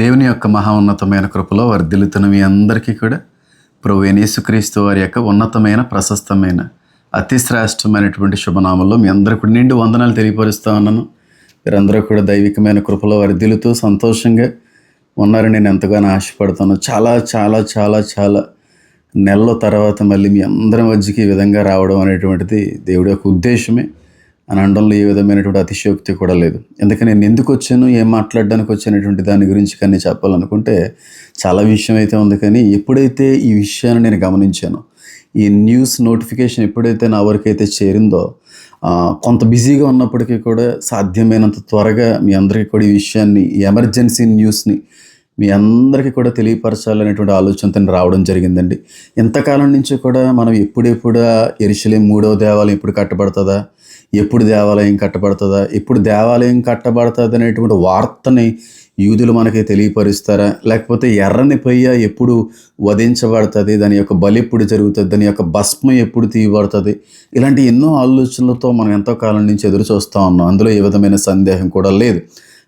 దేవుని యొక్క మహా ఉన్నతమైన కృపలో వర్ధిల్లుతున్న మీ అందరికీ కూడా. ప్రభు యేసుక్రీస్తు వారి యొక్క ఉన్నతమైన ప్రశస్తమైన అతి శ్రేష్టమైనటువంటి శుభనామంలో మీ అందరికీ కూడా నిండు వందనాలు తెలియపరుస్తూ ఉన్నాను. మీరందరూ కూడా దైవికమైన కృపలో వర్ధిల్లుతూ సంతోషంగా ఉన్నారని నేను ఎంతగానో ఆశపడుతాను చాలా చాలా చాలా చాలా నెలల తర్వాత మళ్ళీ మీ అందరి మధ్యకి ఈ విధంగా రావడం అనేటువంటిది దేవుడి యొక్క ఉద్దేశమే. అని అనడంలో ఏ విధమైనటువంటి అతిశయోక్తి కూడా లేదు. ఎందుకని నేను ఎందుకు వచ్చాను ఏం మాట్లాడడానికి వచ్చానటువంటి దాని గురించి కానీ చెప్పాలనుకుంటే చాలా విషయం అయితే ఉంది కానీ ఎప్పుడైతే ఈ విషయాన్ని నేను గమనించాను ఈ న్యూస్ నోటిఫికేషన్ ఎప్పుడైతే నా వరకు అయితే చేరిందో కొంత బిజీగా ఉన్నప్పటికీ కూడా సాధ్యమైనంత త్వరగా మీ అందరికీ కూడా ఈ విషయాన్ని ఎమర్జెన్సీ న్యూస్ని మీ అందరికీ కూడా తెలియపరచాలనేటువంటి ఆలోచనతో రావడం జరిగిందండి. ఇంతకాలం నుంచి కూడా మనం ఎప్పుడెప్పుడు ఎరిశలేం మూడవ దేవాలయం ఎప్పుడు కట్టబడుతుందా ఎప్పుడు దేవాలయం కట్టబడుతుందా ఎప్పుడు దేవాలయం కట్టబడుతుంది అనేటువంటి వార్తని యూదులు మనకి తెలియపరుస్తారా? లేకపోతే ఎర్రని పొయ్య ఎప్పుడు వధించబడుతుంది? దాని యొక్క బలి ఎప్పుడు జరుగుతుంది? దాని యొక్క భస్మం ఎప్పుడు తీయబడుతుంది? ఇలాంటి ఎన్నో ఆలోచనలతో మనం ఎంతో కాలం నుంచి ఎదురు చూస్తూ ఉన్నాం. అందులో ఏ విధమైన సందేహం కూడా లేదు.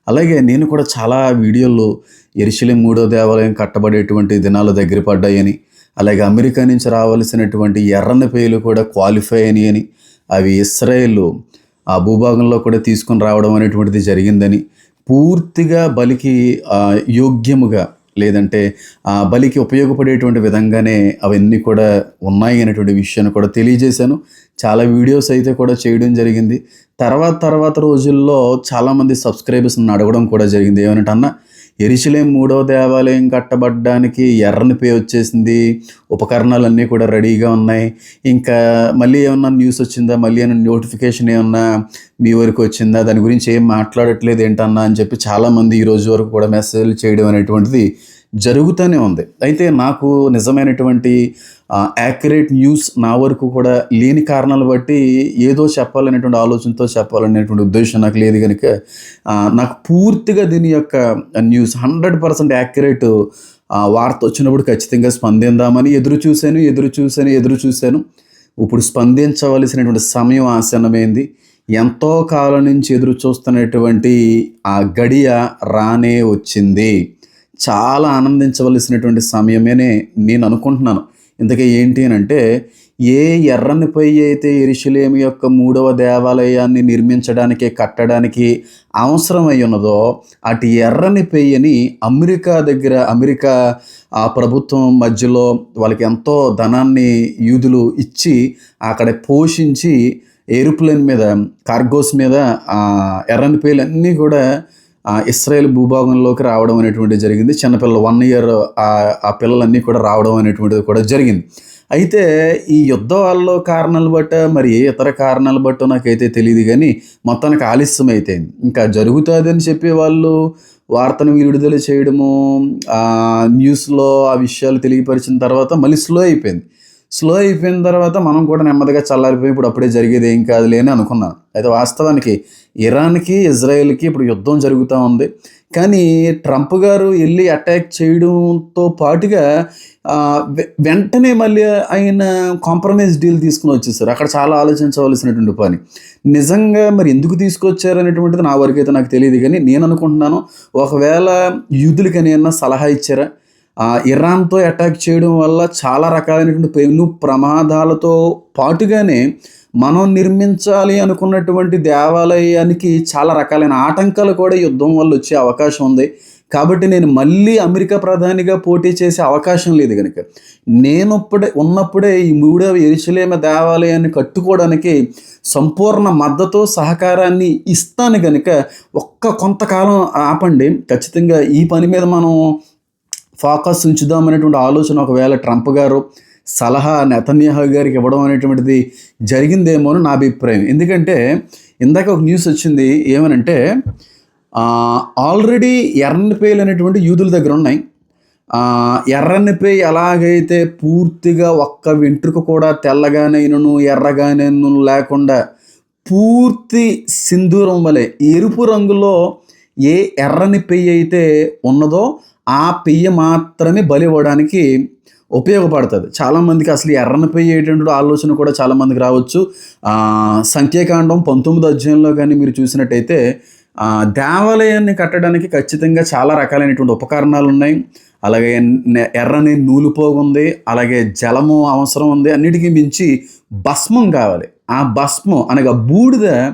అలాగే నేను కూడా చాలా వీడియోల్లో ఎరిశిలి మూడో దేవాలయం కట్టబడేటువంటి దినాలు దగ్గర పడ్డాయని అలాగే అమెరికా నుంచి రావాల్సినటువంటి ఎర్రని పేలు కూడా క్వాలిఫై అని అని అవి ఇస్రాయేల్ ఆ భూభాగంలో కూడా తీసుకొని రావడం అనేటువంటిది జరిగిందని పూర్తిగా బలికి యోగ్యముగా లేదంటే ఆ బలికి ఉపయోగపడేటువంటి విధంగానే అవన్నీ కూడా ఉన్నాయి అనేటువంటి విషయాన్ని కూడా తెలియజేశాను. చాలా వీడియోస్ అయితే కూడా చేయడం జరిగింది. తర్వాత తర్వాత రోజుల్లో చాలామంది సబ్స్క్రైబర్స్ని అడగడం కూడా జరిగింది. ఏమంటే అన్న ఎరిశిలేం మూడవ దేవాలయం కట్టబడ్డానికి ఎర్రని పే వచ్చేసింది. ఉపకరణాలన్నీ కూడా రెడీగా ఉన్నాయి. ఇంకా మళ్ళీ ఏమన్నా న్యూస్ వచ్చిందా? మళ్ళీ ఏమైనా నోటిఫికేషన్ ఏమన్నా మీ వరకు వచ్చిందా? దాని గురించి ఏం మాట్లాడట్లేదు ఏంటన్నా అని చెప్పి చాలామంది ఈ రోజు వరకు కూడా మెసేజ్లు చేయడం అనేటువంటిది జరుగుతూనే ఉంది. అయితే నాకు నిజమైనటువంటి యాక్యురేట్ న్యూస్ నా వరకు కూడా లేని కారణాలు బట్టి ఏదో చెప్పాలనేటువంటి ఆలోచనతో చెప్పాలనేటువంటి ఉద్దేశం నాకు లేదు కనుక నాకు పూర్తిగా దీని యొక్క న్యూస్ హండ్రెడ్ పర్సెంట్ యాక్యురేట్ వార్త వచ్చినప్పుడు ఖచ్చితంగా స్పందిందామని ఎదురు చూశాను ఎదురు చూశాను ఎదురు చూశాను. ఇప్పుడు స్పందించవలసినటువంటి సమయం ఆసన్నమైంది. ఎంతో కాలం నుంచి ఎదురు చూస్తున్నటువంటి ఆ గడియ రానే వచ్చింది. చాలా ఆనందించవలసినటువంటి సమయమేనే నేను అనుకుంటున్నాను. ఇంతకీ ఏంటి అని అంటే ఏ ఎర్రని పొయ్యి అయితే ఎరుషులేమి యొక్క మూడవ దేవాలయాన్ని నిర్మించడానికి కట్టడానికి అవసరమై ఉన్నదో అటు ఎర్రని పెయ్యని అమెరికా దగ్గర అమెరికా ఆ ప్రభుత్వం మధ్యలో వాళ్ళకి ఎంతో ధనాన్ని యూదులు ఇచ్చి అక్కడ పోషించి ఏరోప్లేన్ మీద కార్గోస్ మీద ఎర్రని పేలు అన్నీ కూడా ఇస్రాయేల్ భూభాగంలోకి రావడం అనేటువంటి జరిగింది. చిన్నపిల్లలు వన్ ఇయర్ ఆ పిల్లలన్నీ కూడా రావడం అనేటువంటిది కూడా జరిగింది. అయితే ఈ యుద్ధాల్లో కారణాలు బట్ట మరి ఏ ఇతర కారణాలు బట్టో నాకైతే తెలియదు కానీ మొత్తానికి ఆలస్యం అయిపోయింది ఇంకా జరుగుతుందని చెప్పి వాళ్ళు వార్తను విడుదల చేయడము న్యూస్లో ఆ విషయాలు తెలియపరిచిన తర్వాత మళ్ళీ స్లో అయిపోయింది. స్లో అయిపోయిన తర్వాత మనం కూడా నెమ్మదిగా చల్లారిపోయి ఇప్పుడు అప్పుడే జరిగేది ఏం కాదులే అని అనుకున్నాను. అయితే వాస్తవానికి ఇరాన్కి ఇజ్రాయెల్కి ఇప్పుడు యుద్ధం జరుగుతూ ఉంది. కానీ ట్రంప్ గారు వెళ్ళి అటాక్ చేయడంతో పాటుగా వెంటనే మళ్ళీ ఆయన కాంప్రమైజ్ డీల్ తీసుకుని వచ్చేసారు. అక్కడ చాలా ఆలోచించవలసినటువంటి పని. నిజంగా మరి ఎందుకు తీసుకొచ్చారు అనేటువంటిది నా వరకు అయితే నాకు తెలియదు కానీ నేను అనుకుంటున్నాను ఒకవేళ యూదులకి ఏమైనా సలహా ఇచ్చారా? ఇరాన్తో అటాక్ చేయడం వల్ల చాలా రకాలైనటువంటి పెను ప్రమాదాలతో పాటుగానే మనం నిర్మించాలి అనుకున్నటువంటి దేవాలయానికి చాలా రకాలైన ఆటంకాలు కూడా యుద్ధం వల్ల వచ్చే అవకాశం ఉంది. కాబట్టి నేను మళ్ళీ అమెరికా ప్రధానిగా పోటీ చేసే అవకాశం లేదు కనుక. నేనుప్పుడే ఉన్నప్పుడే ఈ మూడవ ఎరుసలేమ దేవాలయాన్ని కట్టుకోవడానికి సంపూర్ణ మద్దతు సహకారాన్ని ఇస్తాను కనుక ఒక్క కొంతకాలం ఆపండి. ఖచ్చితంగా ఈ పని మీద మనం ఫోకస్ ఉంచుదాం అనేటువంటి ఆలోచన ఒకవేళ ట్రంప్ గారు సలహా నెతన్యాహు గారికి ఇవ్వడం అనేటువంటిది జరిగిందేమో అని నా అభిప్రాయం. ఎందుకంటే ఇందాక ఒక న్యూస్ వచ్చింది ఏమనంటే ఆల్రెడీ ఎర్రనిపేలు అనేటువంటి యూదుల దగ్గర ఉన్నాయి. ఆ, ఎలాగైతే పూర్తిగా ఒక్క వెంట్రుక కూడా తెల్లగానైనను ఎర్రగానైనను లేకుండా పూర్తి సింధూరం వలె ఎరుపు రంగులో ఏ ఎర్రని పెయ్యి అయితే ఉన్నదో ఆ పెయ్య మాత్రమే బలి ఇవ్వడానికి ఉపయోగపడుతుంది. చాలామందికి అసలు ఎర్రని పెయ్యి ఏంటంటే ఆలోచన కూడా చాలామందికి రావచ్చు. సంఖ్యాకాండం పంతొమ్మిది అధ్యాయంలో కానీ మీరు చూసినట్టయితే దేవాలయాన్ని కట్టడానికి ఖచ్చితంగా చాలా రకాలైనటువంటి ఉపకరణాలు ఉన్నాయి. అలాగే ఎర్రని నూలుపోగు ఉంది. అలాగే జలము అవసరం ఉంది. అన్నిటికీ మించి భస్మం కావాలి. ఆ భస్మం అనగా బూడిద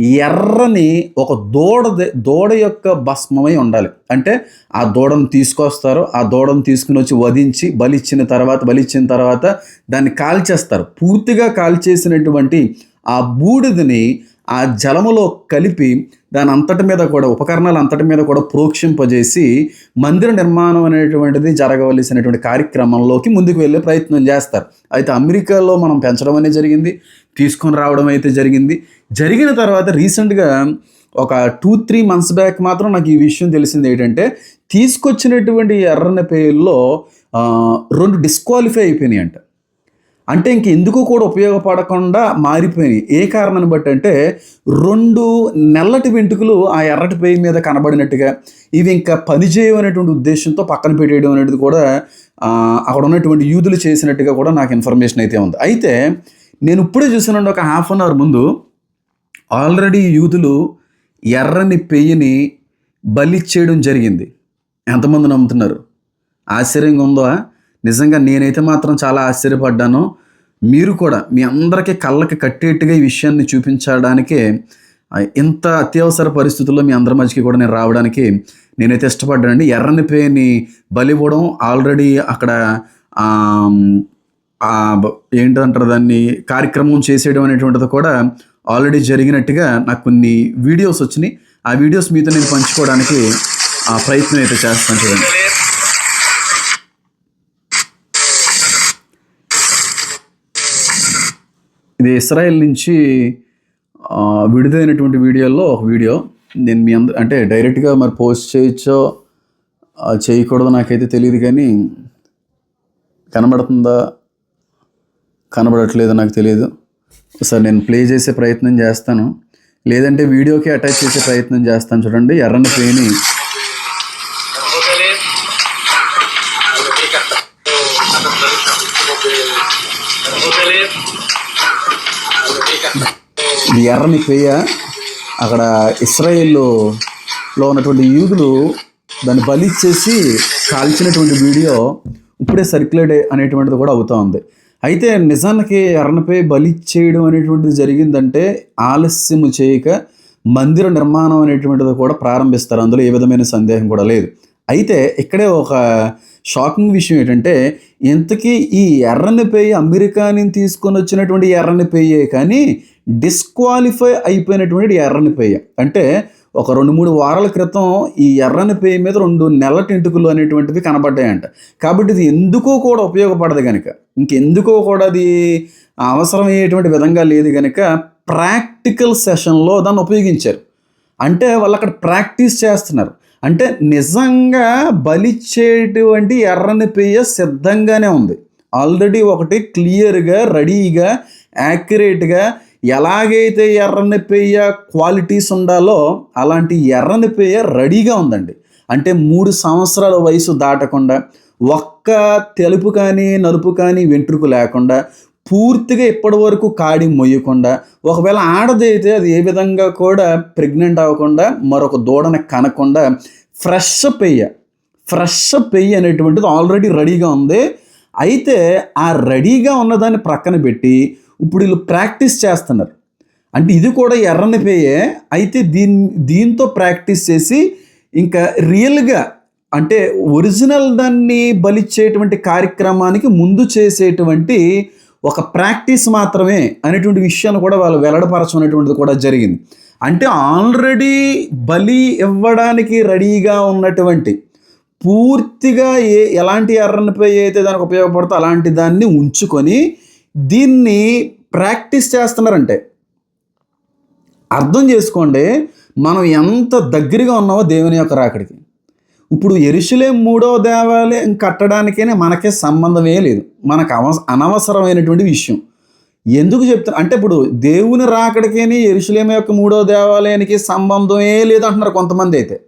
ఎర్రని ఒక దూడ దూడ యొక్క భస్మమై ఉండాలి. అంటే ఆ దూడను తీసుకొస్తారు ఆ దూడను తీసుకుని వచ్చి వధించి బలిచ్చిన తర్వాత బలిచ్చిన తర్వాత దాన్ని కాల్చేస్తారు. పూర్తిగా కాల్చేసినటువంటి ఆ బూడిదని ఆ జలములో కలిపి దాని అంతటి మీద కూడా ఉపకరణాలు అంతటి మీద కూడా ప్రోక్షింపజేసి మందిర నిర్మాణం అనేటువంటిది జరగవలసినటువంటి కార్యక్రమంలోకి ముందుకు వెళ్ళే ప్రయత్నం చేస్తారు. అయితే అమెరికాలో మనం పెంచడం అనేది జరిగింది తీసుకొని రావడం అయితే జరిగింది. జరిగిన తర్వాత రీసెంట్గా ఒక టూ త్రీ మంత్స్ బ్యాక్ మాత్రం నాకు ఈ విషయం తెలిసింది ఏంటంటే తీసుకొచ్చినటువంటి ఎర్రని పేర్లో రెండు డిస్క్వాలిఫై అయిపోయినాయి అంట అంటే ఇంక ఎందుకు కూడా ఉపయోగపడకుండా మారిపోయినాయి. ఏ కారణాన్ని బట్టి అంటే రెండు నల్లటి వెంట్రుకలు ఆ ఎర్రటి పేయి మీద కనబడినట్టుగా ఇవి ఇంకా పనిచేయమనేటువంటి ఉద్దేశంతో పక్కన పెట్టేయడం అనేది కూడా అక్కడ ఉన్నటువంటి యూదులు చేసినట్టుగా కూడా నాకు ఇన్ఫర్మేషన్ అయితే ఉంది. అయితే నేను ఇప్పుడే చూసినండి ఒక హాఫ్ అన్ అవర్ ముందు ఆల్రెడీ యూదులు ఎర్రని పెయ్యిని బలిచ్చేయడం జరిగింది. ఎంతమంది నమ్ముతున్నారు? ఆశ్చర్యంగా ఉందో? నిజంగా నేనైతే మాత్రం చాలా ఆశ్చర్యపడ్డాను. మీరు కూడా మీ అందరికీ కళ్ళకి కట్టేట్టుగా ఈ విషయాన్ని చూపించడానికే ఇంత అత్యవసర పరిస్థితుల్లో మీ అందరి మధ్యకి కూడా నేను రావడానికి నేనైతే ఇష్టపడ్డానండి. ఎర్రని పేని బలి ఇవ్వడం ఆల్రెడీ అక్కడ ఏంటంటారు దాన్ని కార్యక్రమం చేసేయడం అనేటువంటిది కూడా ఆల్రెడీ జరిగినట్టుగా నాకు కొన్ని వీడియోస్ వచ్చినాయి. ఆ వీడియోస్ మీతో నేను పంచుకోవడానికి ఆ ప్రయత్నం అయితే చేస్తాను చూడండి. ఇది ఇస్రాయెల్ నుంచి విడుదలైనటువంటి వీడియోల్లో ఒక వీడియో. నేను మీ అందరు అంటే డైరెక్ట్గా మరి పోస్ట్ చేయొచ్చో ఆ, చేయకూడదో నాకైతే తెలియదు కానీ కనబడుతుందా కనబడట్లేదో నాకు తెలియదు. ఒకసారి నేను ప్లే చేసే ప్రయత్నం చేస్తాను. లేదంటే వీడియోకి అటాచ్ చేసే ప్రయత్నం చేస్తాను. చూడండి ఎర్రని పేని ఇది ఎర్రని పేయ. అక్కడ ఇస్రాయేల్లో ఉన్నటువంటి యూదులు దాన్ని బలిచ్చేసి కాల్చినటువంటి వీడియో ఇప్పుడే సర్క్యులేట్ అనేటువంటిది కూడా అవుతూ ఉంది. అయితే నిజానికి ఎర్రనపై బలి చేయడం అనేటువంటిది జరిగిందంటే ఆలస్యము చేయక మందిర నిర్మాణం అనేటువంటిది కూడా ప్రారంభిస్తారు. అందులో ఏ విధమైన సందేహం కూడా లేదు. అయితే ఇక్కడే ఒక షాకింగ్ విషయం ఏంటంటే ఇంతకీ ఈ ఎర్రని పేయి అమెరికా నుంచి తీసుకొని వచ్చినటువంటి ఎర్రని పేయే కానీ డిస్క్వాలిఫై అయిపోయినటువంటి ఎర్రని పేయ. అంటే ఒక రెండు మూడు వారాల క్రితం ఈ ఎర్రని పేయి మీద రెండు నెల్లటి ఎంటుకలు అనేటువంటివి కనబడ్డాయంట. కాబట్టి ఇది ఎందుకో కూడా ఉపయోగపడదు కనుక ఇంకెందుకో కూడా అది అవసరమయ్యేటువంటి విధంగా లేదు కనుక ప్రాక్టికల్ సెషన్లో దాన్ని ఉపయోగించారు. అంటే వాళ్ళు అక్కడ ప్రాక్టీస్ చేస్తున్నారు. అంటే నిజంగా బలిచ్చేటువంటి ఎర్రని పేయ సిద్ధంగానే ఉంది. ఆల్రెడీ ఒకటి క్లియర్గా రెడీగా యాక్యురేట్గా ఎలాగైతే ఎర్రని పెయ్య క్వాలిటీస్ ఉండాలో అలాంటి ఎర్రని పెయ్య రెడీగా ఉందండి. అంటే మూడు సంవత్సరాల వయసు దాటకుండా ఒక్క తెలుపు కానీ నలుపు కానీ వెంట్రుకు లేకుండా పూర్తిగా ఇప్పటి వరకు కాడి మొయ్యకుండా ఒకవేళ ఆడదైతే అది ఏ విధంగా కూడా ప్రెగ్నెంట్ అవ్వకుండా మరొక దూడని కనకుండా ఫ్రెష్ పెయ్య ఫ్రెష్ పెయ్యి అనేటువంటిది ఆల్రెడీ రెడీగా ఉంది. అయితే ఆ రెడీగా ఉన్నదాన్ని ప్రక్కన పెట్టి ఇప్పుడు వీళ్ళు ప్రాక్టీస్ చేస్తున్నారు. అంటే ఇది కూడా ఎర్రని పేయే అయితే దీని దీంతో ప్రాక్టీస్ చేసి ఇంకా రియల్గా అంటే ఒరిజినల్ దాన్ని బలిచ్చేటువంటి కార్యక్రమానికి ముందు చేసేటువంటి ఒక ప్రాక్టీస్ మాత్రమే అనేటువంటి విషయాన్ని కూడా వాళ్ళు వెల్లడపరచనేటువంటిది కూడా జరిగింది. అంటే ఆల్రెడీ బలి ఇవ్వడానికి రెడీగా ఉన్నటువంటి పూర్తిగా ఏ ఎలాంటి ఎర్రనిపై అయితే దానికి ఉపయోగపడుతుందో అలాంటి దాన్ని ఉంచుకొని దీన్ని ప్రాక్టీస్ చేస్తున్నారంటే. అర్థం చేసుకోండి మనం ఎంత దగ్గరగా ఉన్నామో దేవుని యొక్క రాకడికి. ఇప్పుడు ఎరుషులేం మూడో దేవాలయం కట్టడానికైనా మనకే సంబంధమే లేదు. మనకు అవ అనవసరమైనటువంటి విషయం. ఎందుకు చెప్తాను అంటే ఇప్పుడు దేవుని రాకడికేని ఎరుషులేం యొక్క మూడో దేవాలయానికి సంబంధమే లేదు అంటున్నారు కొంతమంది అయితే.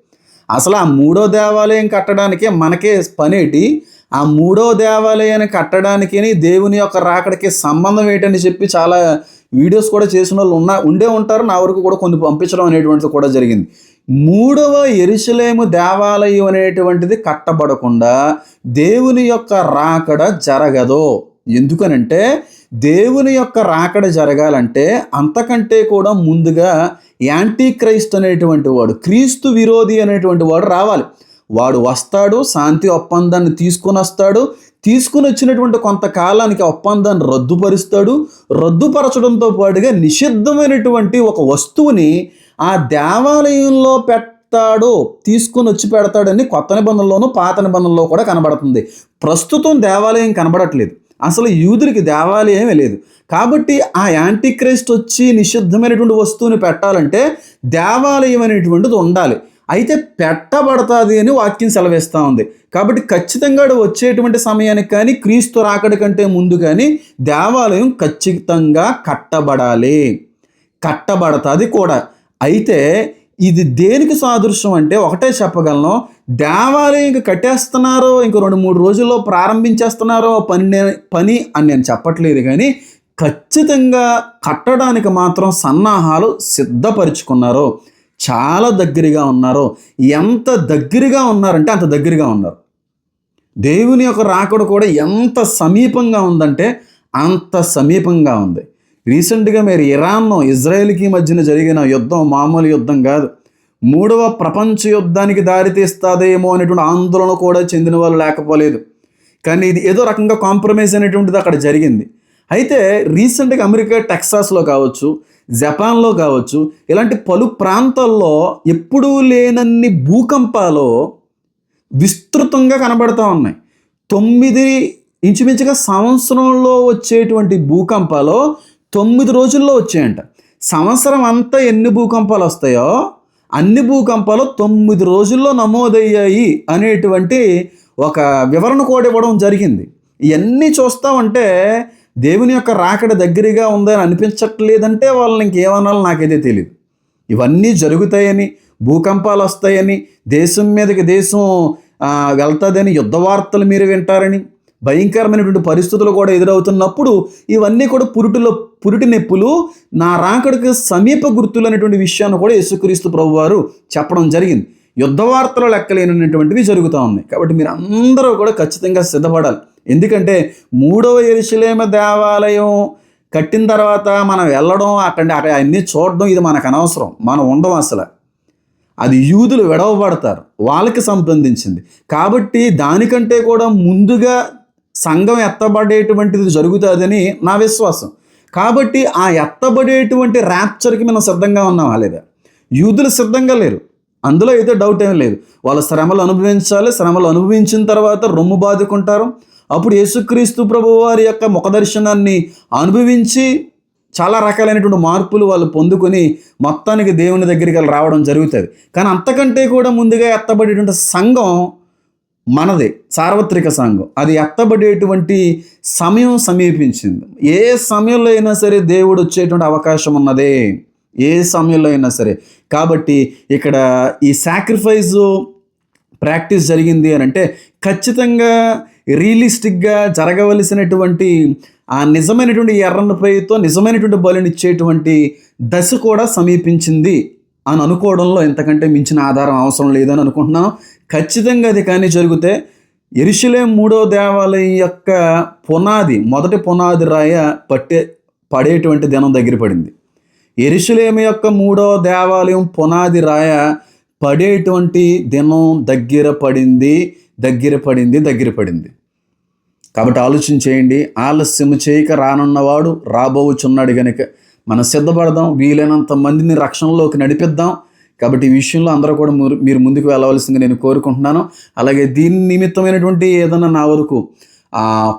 అసలు ఆ మూడో దేవాలయం కట్టడానికే మనకే పనేటి ఆ మూడో దేవాలయాన్ని కట్టడానికి దేవుని యొక్క రాకడికి సంబంధం ఏంటని చెప్పి చాలా వీడియోస్ కూడా చేసిన వాళ్ళు ఉన్న ఉండే ఉంటారు. నా వరకు కూడా కొన్ని పంపించడం అనేటువంటిది కూడా జరిగింది. మూడవ ఎరుసలేము దేవాలయం అనేటువంటిది కట్టబడకుండా దేవుని యొక్క రాకడ జరగదు. ఎందుకనంటే దేవుని యొక్క రాకడ జరగాలంటే అంతకంటే కూడా ముందుగా యాంటీ క్రైస్ట్ అనేటువంటి వాడు క్రీస్తు విరోధి అనేటువంటి వాడు రావాలి. వాడు వస్తాడు శాంతి ఒప్పందాన్ని తీసుకొని వస్తాడు. తీసుకుని వచ్చినటువంటి కొంతకాలానికి ఒప్పందాన్ని రద్దుపరుస్తాడు. రద్దుపరచడంతో పాటుగా నిషిద్ధమైనటువంటి ఒక వస్తువుని ఆ దేవాలయంలో పెడతాడు తీసుకుని వచ్చి పెడతాడని కొత్త నిబంధనలోనూ పాత నిబంధనలో కూడా కనబడుతుంది. ప్రస్తుతం దేవాలయం కనబడట్లేదు. అసలు యూదులకి దేవాలయమే లేదు. కాబట్టి ఆ యాంటీక్రైస్ట్ వచ్చి నిషిద్ధమైనటువంటి వస్తువుని పెట్టాలంటే దేవాలయం అనేటువంటిది ఉండాలి. అయితే పెట్టబడతాది అని వాక్యం సెలవిస్తూ ఉంది. కాబట్టి ఖచ్చితంగా వచ్చేటువంటి సమయానికి కానీ క్రీస్తు రాకడి కంటే ముందు కానీ దేవాలయం ఖచ్చితంగా కట్టబడాలి. కట్టబడతాది కూడా. అయితే ఇది దేనికి సాదృశ్యం అంటే ఒకటే చెప్పగలను. దేవాలయం ఇంక కట్టేస్తున్నారో ఇంక రెండు మూడు రోజుల్లో ప్రారంభించేస్తున్నారో పని పని అని నేను చెప్పట్లేదు కానీ ఖచ్చితంగా కట్టడానికి మాత్రం సన్నాహాలు సిద్ధపరుచుకున్నారు. చాలా దగ్గరగా ఉన్నారు ఎంత దగ్గరగా ఉన్నారంటే అంత దగ్గరగా ఉన్నారు. దేవుని యొక్క రాకడ కూడా ఎంత సమీపంగా ఉందంటే అంత సమీపంగా ఉంది. రీసెంట్గా మీరు ఇరాన్ను ఇజ్రాయెల్కి మధ్యన జరిగిన యుద్ధం మామూలు యుద్ధం కాదు. మూడవ ప్రపంచ యుద్ధానికి దారితీస్తాదేమో అనేటువంటి ఆందోళన కూడా చెందిన వాళ్ళు లేకపోలేదు. కానీ ఇది ఏదో రకంగా కాంప్రమైజ్ అనేటువంటిది అక్కడ జరిగింది. అయితే రీసెంట్గా అమెరికా టెక్సాస్లో కావచ్చు జపాన్లో కావచ్చు ఇలాంటి పలు ప్రాంతాల్లో ఎప్పుడూ లేనన్ని భూకంపాలు విస్తృతంగా కనబడతా ఉన్నాయి. తొమ్మిది ఇంచుమించుగా సంవత్సరంలో వచ్చేటువంటి భూకంపాలు తొమ్మిది రోజుల్లో వచ్చాయంట. సంవత్సరం అంతా ఎన్ని భూకంపాలు వస్తాయో అన్ని భూకంపాలు తొమ్మిది రోజుల్లో నమోదయ్యాయి అనేటువంటి ఒక వివరణ కూడా ఇవ్వడం జరిగింది. ఇవన్నీ చూస్తామంటే దేవుని యొక్క రాకడ దగ్గరగా ఉందని అనిపించట్లేదంటే వాళ్ళని ఇంకేమనాలో నాకైతే తెలియదు ఇవన్నీ జరుగుతాయని భూకంపాలు వస్తాయని దేశం మీదకి దేశం వెళ్తుందని యుద్ధ వార్తలు మీరు వింటారని భయంకరమైనటువంటి పరిస్థితులు కూడా ఎదురవుతున్నప్పుడు ఇవన్నీ కూడా పురుటిలో పురిటి నొప్పులు నా రాకడికి సమీప గుర్తులు అనేటువంటి విషయాన్ని కూడా యేసుక్రీస్తు ప్రభు వారు చెప్పడం జరిగింది. యుద్ధ వార్తలు లెక్కలేనటువంటివి జరుగుతూ ఉన్నాయి. కాబట్టి మీరు అందరూ కూడా ఖచ్చితంగా సిద్ధపడాలి. ఎందుకంటే మూడవ ఎరుసలేమ దేవాలయం కట్టిన తర్వాత మనం వెళ్ళడం అక్కడ అక్కడ అన్నీ చూడడం ఇది మనకు అనవసరం. మనం ఉండం అసలు. అది యూదులు విడవబడతారు. వాళ్ళకి సంబంధించింది. కాబట్టి దానికంటే కూడా ముందుగా సంఘం ఎత్తబడేటువంటిది జరుగుతుందని నా విశ్వాసం. కాబట్టి ఆ ఎత్తబడేటువంటి ర్యాప్చర్కి మనం సిద్ధంగా ఉన్నామా లేదా యూదులు సిద్ధంగా లేరు. అందులో అయితే డౌట్ ఏం లేదు. వాళ్ళ శ్రమలు అనుభవించాలి. శ్రమలు అనుభవించిన తర్వాత రొమ్ము బాదుకుంటారు. అప్పుడు యేసుక్రీస్తు ప్రభు వారి యొక్క ముఖదర్శనాన్ని అనుభవించి చాలా రకాలైనటువంటి మార్పులు వాళ్ళు పొందుకొని మొత్తానికి దేవుని దగ్గరికి వెళ్ళి రావడం జరుగుతుంది. కానీ అంతకంటే కూడా ముందుగా ఎత్తబడేటువంటి సంఘం మనది సార్వత్రిక సంఘం. అది ఎత్తబడేటువంటి సమయం సమీపించింది. ఏ సమయంలో అయినా సరే దేవుడు వచ్చేటువంటి అవకాశం ఉన్నదే. ఏ సమయంలో అయినా సరే. కాబట్టి ఇక్కడ ఈ సాక్రిఫైస్ ప్రాక్టీస్ జరిగింది అని అంటే ఖచ్చితంగా రియలిస్టిక్గా జరగవలసినటువంటి ఆ నిజమైనటువంటి ఎర్రనపైతో నిజమైనటువంటి బలినిచ్చేటువంటి దశ కూడా సమీపించింది అని అనుకోవడంలో ఎంతకంటే మించిన ఆధారం అవసరం లేదని అనుకుంటున్నాం ఖచ్చితంగా అది కానీ జరిగితే ఎరుషులేం మూడో దేవాలయం యొక్క పునాది మొదటి పునాది రాయ పట్టే పడేటువంటి దినం దగ్గర పడింది. ఎరుషులేము యొక్క మూడో దేవాలయం పునాది రాయ పడేటువంటి దినం దగ్గర పడింది. దగ్గర పడింది దగ్గర పడింది. కాబట్టి ఆలోచన చేయండి ఆలస్యము చేయక రానున్నవాడు రాబోచున్నాడు గనుక మనం సిద్ధపడదాం వీలైనంత మందిని రక్షణలోకి నడిపిద్దాం. కాబట్టి ఈ విషయంలో అందరూ కూడా మీరు- మీరు ముందుకు వెళ్ళవలసిందిగా నేను కోరుకుంటున్నాను. అలాగే దీని నిమిత్తమైనటువంటి ఏదైనా నా వరకు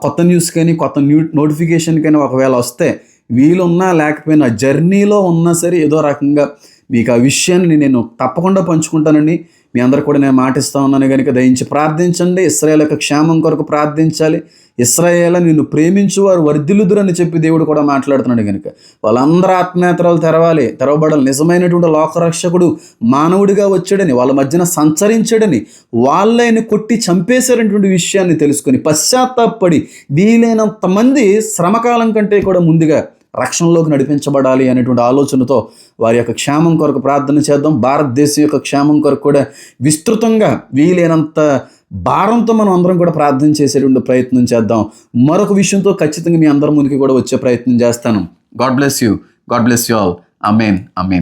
కొత్త న్యూస్ కానీ కొత్త న్యూ నోటిఫికేషన్ కానీ ఒకవేళ వస్తే వీలున్నా లేకపోయినా జర్నీలో ఉన్నా సరే ఏదో రకంగా మీకు ఆ విషయాన్ని నేను తప్పకుండా పంచుకుంటానని మీ అందరు కూడా నేను మాటిస్తా ఉన్నాను కనుక దయించి ప్రార్థించండి. ఇస్రాయేల్ యొక్క క్షేమం కొరకు ప్రార్థించాలి. ఇస్రాయేల్ నిన్ను ప్రేమించు వారు వర్ధిల్లుదురని చెప్పి దేవుడు కూడా మాట్లాడుతున్నాడు కనుక. వాళ్ళందరూ ఆత్మేతరాలు తెరవాలి. తెరవబడాలి. నిజమైనటువంటి లోకరక్షకుడు మానవుడిగా వచ్చాడని వాళ్ళ మధ్యన సంచరించాడని వాళ్ళని కొట్టి చంపేశారనేటువంటి విషయాన్ని తెలుసుకొని పశ్చాత్తాపడి వీలైనంత మంది శ్రమకాలం కంటే కూడా ముందుగా రక్షణలోకి నడిపించబడాలి అనేటువంటి ఆలోచనతో వారి యొక్క క్షేమం కొరకు ప్రార్థన చేద్దాం. భారతదేశం యొక్క క్షేమం కొరకు కూడా విస్తృతంగా వీలైనంత భారంతో మనం అందరం కూడా ప్రార్థన చేసేటువంటి ప్రయత్నం చేద్దాం. మరొక విషయంతో ఖచ్చితంగా మీ అందరి ముందుకి కూడా వచ్చే ప్రయత్నం చేస్తాను. God bless you. God bless you all. Amen amen